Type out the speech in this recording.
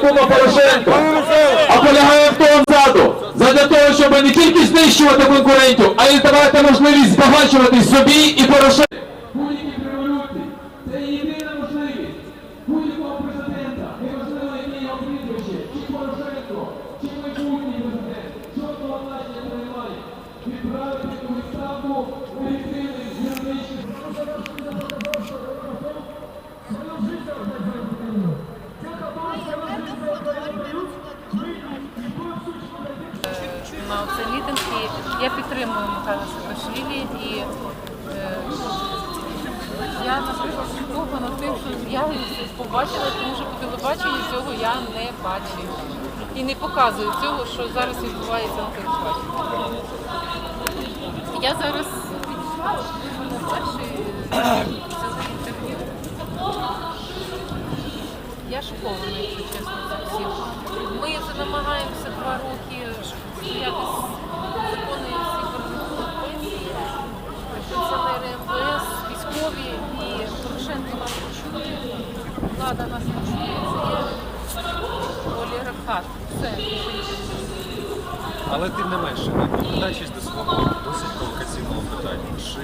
кума Порошенко, а полягає в тому ззаду. Задля того, щоб не тільки знищувати конкурентів, а й давати можливість збагачувати собі і Порошенку. Будь-які революції це єдина можливість будь-якого президента, неважливо, яке його прізвище, Порошенко, чи майбутній президент, жодного значення не. Відправити у відставку легітимних на цей мітинг. І я підтримую Михайла Саакашвілі і е, я наприклад шокована тим, що я побачила, тому що по телебаченню цього я не бачу. І не показую цього, що зараз відбувається на телебаченні. Я зараз на перший інтерв'ю. Я шокована, якщо чесно, влада нас олігархат. Все. Але тим не менше, повертаючись до свого досить провокаційного питання, чи